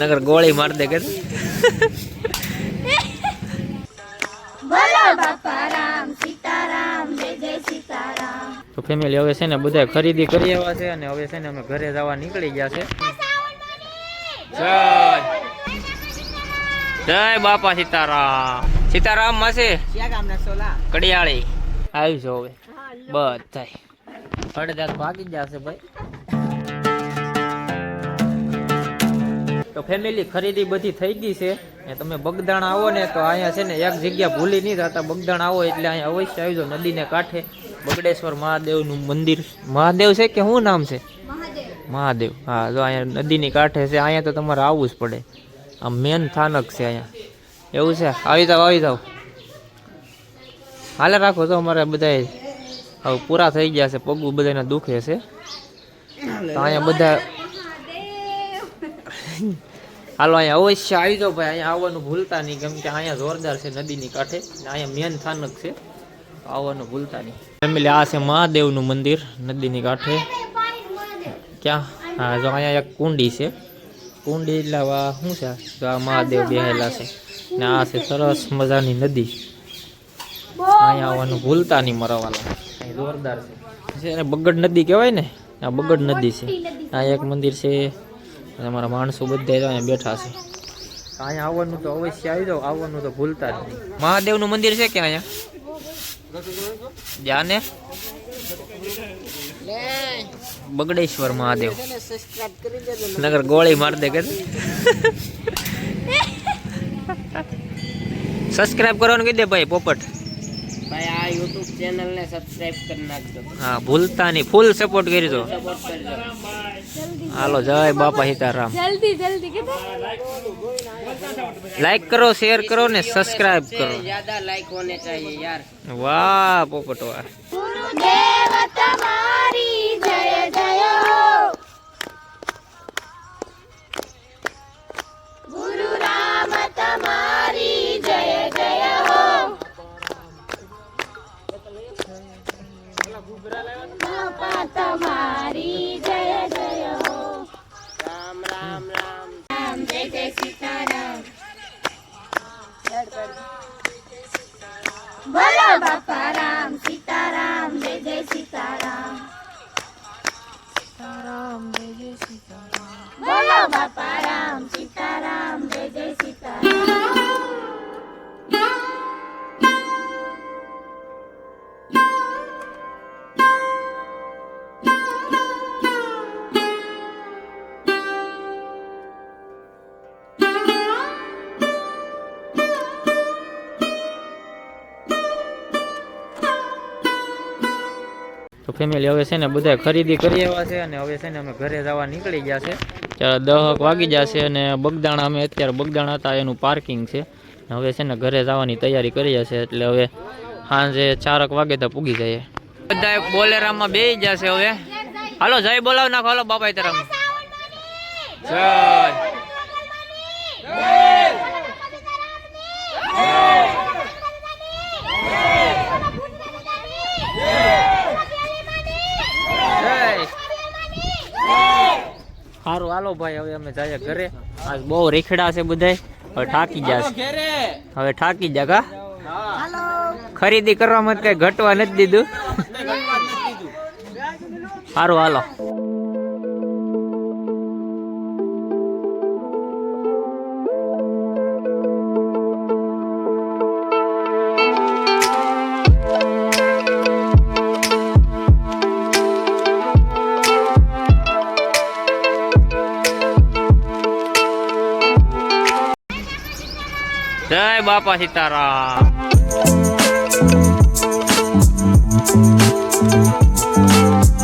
નગર ગોળી માર દે કે બોલો બાપા રામ સીતારામ જય જય સીતારામ. તો ફેમિલી હવે છે ને બધા ખરીદી કરી આવ્યા છે અને હવે છે ને અમે ઘરે જવા નીકળી ગયા છે. જય બાપા સીતારામ. સીતારામ માસે કડિયાળી. આવી છો હવે. બધા અડધા ભાગી જશે ભાઈ. તો ફેમિલી ખરીદી બધી થઈ ગઈ છે. ને તમે બગદાણ આવો ને તો અહીંયા છે ને એક જગ્યા ભૂલી નહીં થતા બગદાણ આવો એટલે અહીંયા અવશ્ય આવી જાઓ નદીને કાંઠે. બગડેશ્વર મહાદેવનું મંદિર. મહાદેવ છે કે શું નામ છે? મહાદેવ. હા જો અહીંયા નદીની કાંઠે છે અહીંયા તો તમારે આવવું જ પડે. આ મેન સ્થાનક છે અહીંયા. એવું છે? આવી જાવ આવી જાવ હાલે રાખો તો અમારે બધા હવે પૂરા થઈ ગયા છે પગું બધાને દુખે છે. તો અહીંયા બધા હાલો, અહીંયા અવશ્ય આવી જાઓ ભાઈ, અહીંયા આવવાનું ભૂલતા નહીં, કેમ કે અહીંયા જોરદાર છે નદીની કાંઠે. ને અહીંયા મેન સ્થાનક છે. આવવાનું ભૂલતા નહીં. ફેમિલી, આ છે મહાદેવનું મંદિર, નદીની કાંઠે. ક્યાં? હા, જો અહીંયા એક કુંડી છે. કુંડી એટલે શું છે? જો આ મહાદેવ બેહેલા છે. ને આ છે સરસ મજાની નદી. અહીંયા આવવાનું ભૂલતા નહીં મરવાલા. અહીં જોરદાર છે. બગડ નદી કહેવાય ને? આ બગડ નદી છે. આ એક મંદિર છે. અમારા માણસો બધા અહીંયા બેઠા છે. અહીંયા આવવાનું તો અવશ્ય આવી જાઓ આવવાનું તો ભૂલતા જ નહીં. મહાદેવનું મંદિર છે કે અહીંયા? જાને બગડેશ્વર મહાદેવ. નગર ગોળી માર દે કે સબસ્ક્રાઇબ કરવાનું કહી દે ભાઈ પોપટ. ભાઈ આ યુટ્યુબ ચેનલ ને સબસ્ક્રાઇબ કરી નાખજો. હા ભૂલતા નહીં. ફૂલ સપોર્ટ કરજો સપોર્ટ કરજો હાલો જય બાપા સીતારામ. જલ્દી જલ્દી કે લાઈક કરો શેર કરો ને સબસ્ક્રાઇબ કરો. જ્યાદા લાઈક હોને ચાહીએ યાર. વાહ પોપટ વાહ ગુરુદેવ તમારી જય જય હો. ગુરુ રામ તમારી. ફેમિલી હવે છે ને બધા ખરીદી કરી આવ્યા છે અને હવે છે ને અમે ઘરે જવા નીકળી ગયા છે. ત્યારે દહક વાગી જશે અને બગદાણા અમે અત્યારે બગદાણા હતા, એનું પાર્કિંગ છે. હવે છે ને ઘરે જવાની તૈયારી કરી જશે એટલે હવે સાંજે ચારક વાગે તો પૂગી જઈએ. બધા બોલેરામાં બે જશે હવે. હાલો, જય બોલાવ નાખો, હાલો બાપા તરફ. જય. સારું હાલો ભાઈ હવે અમે જઈએ ઘરે. આજ બહુ રીખડા છે બધાય. હવે થાકી જશે. હવે થાકી જા કા ખરીદી કરવામાં કઈ ઘટવા નથી દીધું? સારું હાલો. જય બાપા સીતારામ. ફેમિલી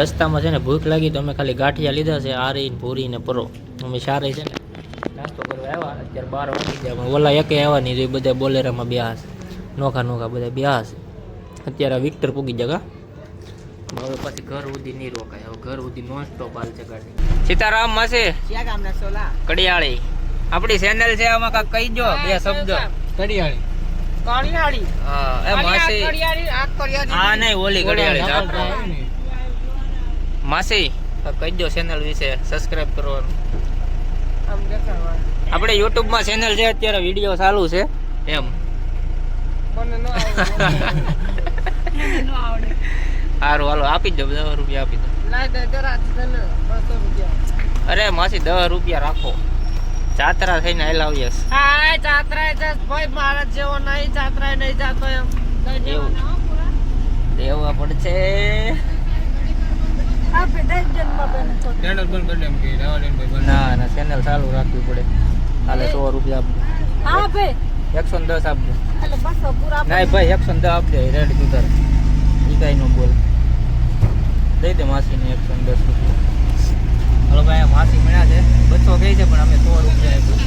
રસ્તામાં છે ને ભૂખ લાગી તો અમે ખાલી ગાંઠિયા લીધા છે આરી ને ભૂરી ને પરો. અમે સારી છે ને નાસ્તો કરવા આવ્યા અત્યારે બાર વાગી ગયા. પણ ઓલા એકે આવ્યા નહીં તો એ બધા બોલેરામાં બે હશે નોખા નોખા બધા બ્યાહ હશે અત્યારે વિક્ટર પૂગી જગા હવે પછી ઘર સુધી નહીં રોકાય. હવે ઘર સુધી નોન સ્ટોપ હાલ છે ગાડી. સીતારામ માસે ક્યાં કડિયાળી. આપણી ચેનલ છે આમાં કાંઈક કહી દો બે શબ્દ. કડિયાળી. કડિયાળી હા એ માસી કડિયાળી આ કડિયાળી આ નહીં ઓલી કડિયાળી આપણે. માસી કહી દો ચેનલ વિશે સબસ્ક્રાઇબ કરવાનું. આપણે યુટ્યુબમાં માં ચેનલ છે અત્યારે વીડિયો ચાલુ છે એમ. સારું હાલો આપી દો દસ રૂપિયા આપી દો. અરે માસી દસ રૂપિયા રાખો. જાત્રા થઈને હલાવીએ હા જાત્રા છે ભાઈ મારા જેવો નહીં જાત્રા નહીં જાતો એમ. દેવા પડશે આપે દસ જન્મ બેન ચેનલ બંધ કરી એમ કે રહેવા ના ના ચેનલ ચાલુ રાખવી પડે. હાલે સો રૂપિયા આપજો. હા ભાઈ. એકસો ને દસ આપજો. એટલે બસો પૂરા ના ભાઈ એકસો ને દસ આપજે રેડ કાંઈ ન બોલ. દઈ દે માસીને એકસો ને દસ રૂપિયા. હાલો ભાઈ માસી મળ્યા છે. બસો કહે છે પણ અમે સો રૂપિયા આપ્યું.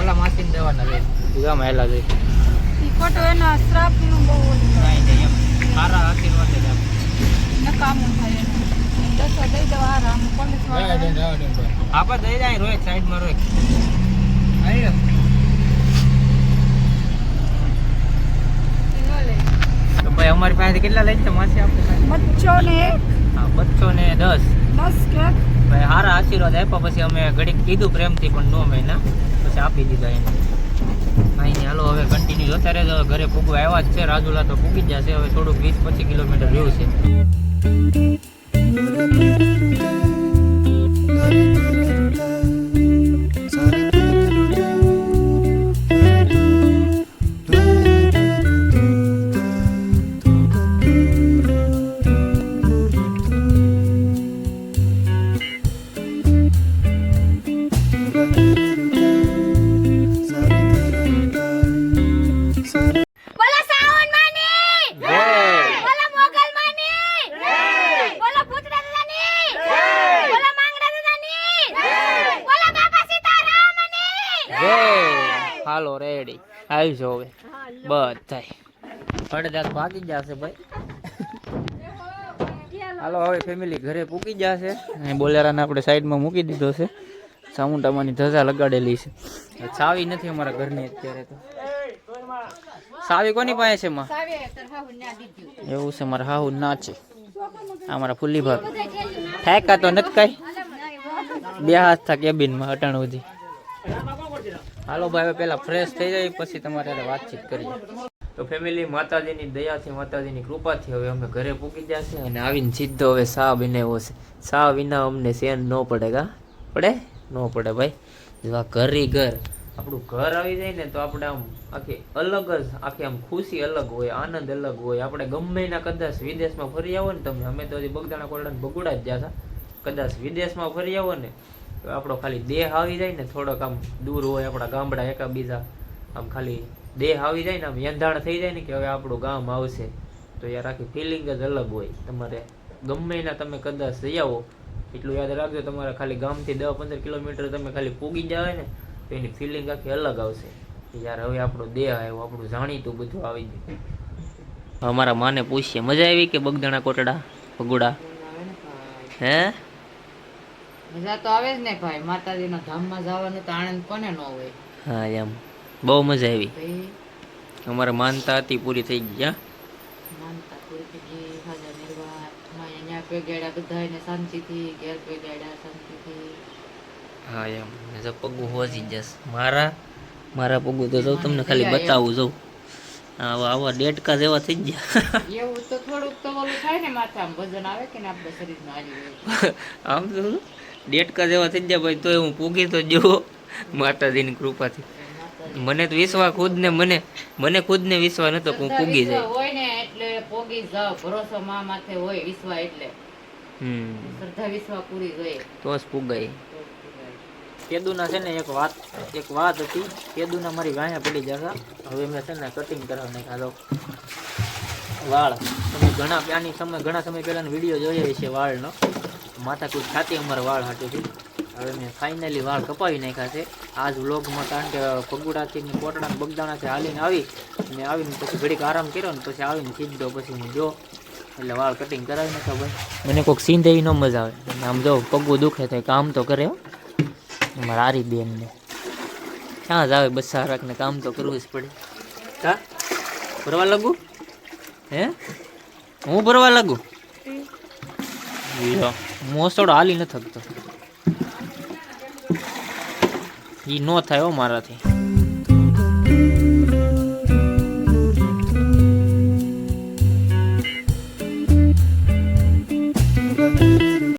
ઓલા માસીને દેવાના લઈને તું ગામ હેલા જઈ ઈ ખોટો શ્રાપનું બહુ કાંઈ નહીં એમ. સારા આશીર્વાદ જ આપ અમારી પાસે કેટલા લઈ માસી આપણે બચ્ચો ને દસ દસ કે ભાઈ સારા આશીર્વાદ આપ્યા પછી અમે ઘડીક કીધું પ્રેમથી પણ નો મહિના પછી આપી દીધા એને અહીં હાલો હવે કન્ટિન્યુ જોતા રહેજો ઘરે પૂગવા આવ્યા જ છે રાજુલા તો પૂગી જ જશે હવે થોડુંક વીસ પચીસ કિલોમીટર રહ્યું છે. બોલો રેડી. આવી જાઓ હવે. બધાય. અડધા ભાગી જશે ભાઈ. હાલો, હવે ફેમિલી ઘરે પૂકી જશે. અહીં બોલેરાને આપણે સાઈડમાં મૂકી દીધો છે. સામુંડામાંની ધજા લગાડેલી છે. સાવી નથી અમારા ઘરની અત્યારે તો. સાવી કોની પાસે છે, માં? એવું છે, મારા હાહુ ના છે. આ મારા ફુલ્લી ભાગ ઠેકા તો નથી કઈ. બે હાથ થા કેબિનમાં અટાણ સુધી હાલો ભાઈ, હવે ફ્રેશ થઈ જાય, પછી તમારે વાતચીત કરીએ. તો ફેમિલી માતાજીની દયાથી, માતાજીની કૃપાથી હવે અમે ઘરે પૂકી જશે અને આવીને સીધો હવે સા બનાવ્યો છે. સા વિના અમને સેન ન પડે કા? પડે? ન પડે ભાઈ. જેવા ઘરી ઘર, આપણું ઘર આવી જાય ને તો આપણે આમ આખી અલગ જ, આખી આમ ખુશી અલગ હોય, આનંદ અલગ હોય. આપણે ગમે એના કદાચ વિદેશમાં ફરી આવો ને તમે. અમે તો હજી બગદાણા કોરડાને બગુડા જ ગયા હતા. કદાચ વિદેશમાં ફરી આવો ને તો આપણો ખાલી દેહ આવી જાય ને થોડોક આમ દૂર હોય આપણા ગામડા એકા બીજા આમ ખાલી દેહ આવી જાય ને આમ યંધાણ થઈ જાય ને કે હવે આપણું ગામ આવશે. તો યાર આખી ફિલિંગ જ અલગ હોય. તમારે ગમે એના તમે કદાચ જઈ આવો. એટલું યાદ રાખજો, તમારે ખાલી ગામથી દસ પંદર કિલોમીટર તમે ખાલી પૂગી જાવ ને, તો એની ફિલિંગ આખી અલગ આવશે. યાર હવે આપણો દેહ આવ્યો, આપણું જાણીતું બધું આવી ગયું. અમારા માને પૂછીએ, મજા આવી કે બગદાણા કોટડા, ભગુડા? હે? મજા તો આવે જ ને ભાઈ. માતાજીના ધામમાં જવાનું તો આનંદ કોને ન હોય. હા એમ. બહુ મજા આવી. અમારે માનતા હતી પૂરી થઈ ગઈ માનતા પૂરી થઈ ગઈ. હાજર નિર્વાહ અહીંયા પેગાડ્યા બધાને શાંતિથી ઘેર પેગાડ્યા શાંતિથી. હા એમ. જો પગું હોજી જસ મારા મારા પગું તો જો તમને ખાલી બતાવું જો. આવા આવા ડેટકા જેવા થઈ ગયા. એવું તો થોડુંક તો ઓલું થાય ને માથામાં વજન આવે કે ને આપણે શરીરમાં આમ તો? ડેટકા જેવા થઈ જાય ભાઈ તોય હું પૂગી તો જો માતાજીની કૃપાથી. મને તો વિશ્વાસ ખુદ ને મને મને ખુદ ને વિશ્વાસ નતો કે હું પૂગી જાય. હોય ને એટલે પૂગી જાવ ભરોસો મા માથે હોય વિશ્વાસ એટલે. હમ. શ્રદ્ધા વિશ્વાસ પૂરી જોઈએ તો જ પૂગાય કેદુના છે ને એક વાત એક વાત હતી. કેદુના મારી ગાયા પડી જશે હવે મેં છે ને કટિંગ કરાવી નાખ્યા લો વાળ. તમે ઘણા આની સમય ઘણા સમય પહેલાનો વીડિયો જોયો છે વાળનો. માથા કુछ ખાતી અમારા વાળ હાટુથી હવે મેં ફાઇનલી વાળ કપાવી નાખ્યા છે. આજ વ્લોગમાં કારણ કે પગુડાથી ને કોટડા બગદાણાથી હાલીને આવી, ને આવીને પછી ઘડીક આરામ કર્યો ને પછી આવીને સીધો પછી હું જો, એટલે વાળ કટિંગ કરાવી નાખ્યા ભાઈ. મને કોઈક સીંધે ન મજા આવે. આમ જો પગું દુખે તો કામ તો કરે હો. મારા આરી બેનને ક્યાં જ આવે બસ રાખને કામ તો કરવું જ પડે. કા? ભરવા લાગુ? હે? હું ભરવા લાગુ? મોસડો હાલી ન થકતો એ નો થાય હો મારાથી.